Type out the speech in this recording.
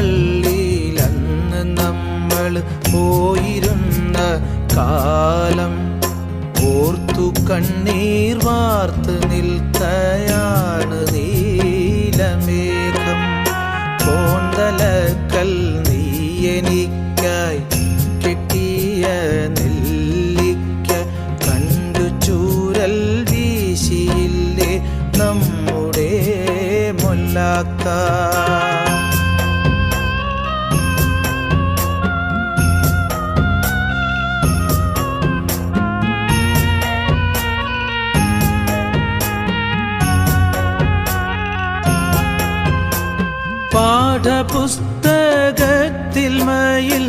പള്ളിയിലന്ന് നമ്മൾ പോയിരുന്ന കാലം ഓർത്തു കണ്ണീർ വാർത്ത് നിൽക്കയാണ് നീലമേഘം. കോന്തലക്കൽ നീയനിക്കായി കിട്ടിയ നെല്ലിക്ക കണ്ടു ചൂരൽ വീശിയില്ലേ നമ്മുടെ മൊല്ലാക്ക പാഠപുസ്തകത്തിൽ മയിൽ